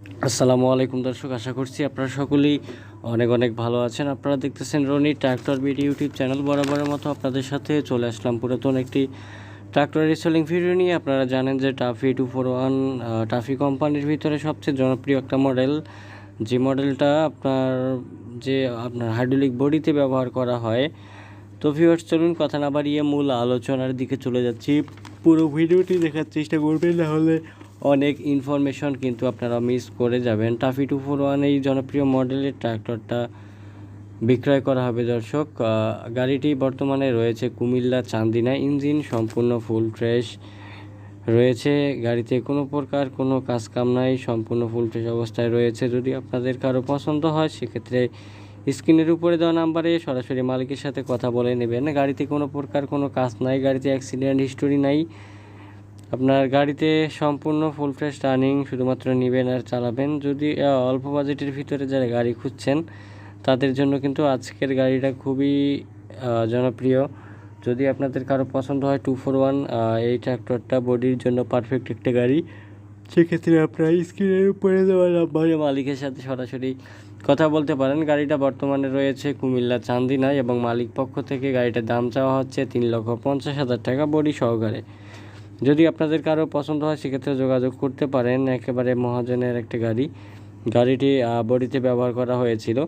আসসালামু আলাইকুম দর্শক, আশা করছি আপনারা সকলেই অনেক অনেক ভালো আছেন। আপনারা দেখতেছেন Rony tractor BD YouTube channel. বরাবরের মতো আপনাদের সাথে চলে আসলাম পুরাতন একটি ট্র্যাক্টর রিসেলিং ভিডিও নিয়ে। আপনারা জানেন যে TAFE two four one TAFE কোম্পানির ভিতরে সবচেয়ে জনপ্রিয় একটা মডেল। যে মডেলটা আপনার যে আপনার হাইড্রোলিক বডিতে ব্যবহার করা হয়। তো ভিউয়ার্স চলুন কথা না বাড়িয়ে মূল আলোচনার দিকে চলে যাচ্ছি। পুরো ভিডিওটি দেখার চেষ্টা করবেন না হলে অনেক ইনফরমেশন কিন্তু আপনারা মিস করে যাবেন। টাফি টু ফোর ওয়ান এই জনপ্রিয় মডেলের ট্র্যাক্টরটা বিক্রয় করা হবে, দর্শক। গাড়িটি বর্তমানে রয়েছে কুমিল্লা চান্দিনা ইঞ্জিন, সম্পূর্ণ ফুল ফ্রেশ রয়েছে। গাড়িতে কোনো প্রকার কোনো কাজ কাম নাই, সম্পূর্ণ ফুল ফ্রেশ অবস্থায় রয়েছে। যদি আপনাদের কারও পছন্দ হয়, সেক্ষেত্রে স্ক্রিনের উপরে দেওয়া নাম্বারে সরাসরি মালিকের সাথে কথা বলে নেবেন। গাড়িতে কোনো প্রকার কোনো কাজ নাই, গাড়িতে অ্যাক্সিডেন্ট হিস্টোরি নাই। আপনার গাড়িতে সম্পূর্ণ ফুল ফ্রেশ রানিং শুধুমাত্র নেবেন আর চালাবেন। যদি অল্প বাজেটের ভিতরে যারা গাড়ি খুঁজছেন, তাদের জন্য কিন্তু আজকের গাড়িটা খুবই জনপ্রিয়। যদি আপনাদের কারও পছন্দ হয় টু ফোর ওয়ান এই ট্র্যাক্টরটা বডির জন্য পারফেক্ট একটা গাড়ি। সেক্ষেত্রে আপনারা স্ক্রিনের উপরে দেওয়া নাম্বারে মালিকের সাথে সরাসরি কথা বলতে পারেন। গাড়িটা বর্তমানে রয়েছে কুমিল্লা চান্দিনায় এবং মালিক পক্ষ থেকে গাড়িটার দাম চাওয়া হচ্ছে তিন লক্ষ পঞ্চাশ হাজার টাকা বডি সহকারে। যদি আপনাদের কারও পছন্দ হয়, সেক্ষেত্রে যোগাযোগ করতে পারেন। একেবারে মহাজনের একটা গাড়ি। গাড়িটি বডিতে ব্যবহার করা হয়েছিল।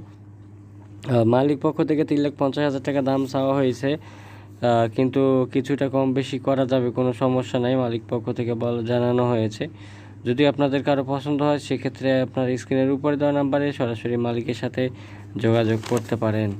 মালিক পক্ষ থেকে তিন লাখ পঞ্চাশ হাজার টাকা দাম চাওয়া হয়েছে। কিন্তু কিছুটা কম বেশি করা যাবে, কোনো সমস্যা নাই। মালিক পক্ষ থেকে বল জানানো হয়েছে। যদি আপনাদের কারও পছন্দ হয়, সেক্ষেত্রে আপনার স্ক্রিনের উপরে দেওয়া নাম্বারে সরাসরি মালিকের সাথে যোগাযোগ করতে পারেন।